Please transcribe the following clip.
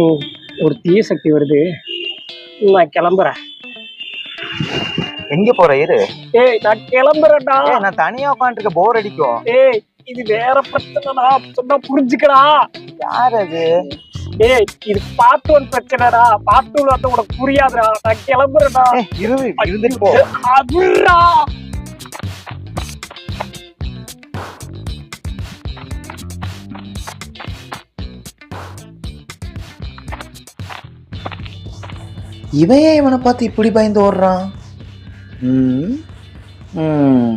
ஓ ஒரு தீய சக்தி வருது. நான் கிளம்புறேன். எங்க போற இரு ஏய் நான் கிளம்புறேன்டா. நான் தனியா உட்காந்துருக்க போர் அடிக்கும். ஏய் இது வேற பிரச்சனைடா சொன்னா புரிஞ்சுக்கடா. யார் அது? ஏய் இது பார்ட் ஒன் பிரச்சனைடா. பார்ட் டூ வந்து உனக்கு புரியாதுடா. நான் கிளம்புறேன்டா. இரு இருந்துட்டு போ. அதுடா இவன் ஏன் இவனை பார்த்து இப்படி பயந்து ஓடுறான்? ம் ம்.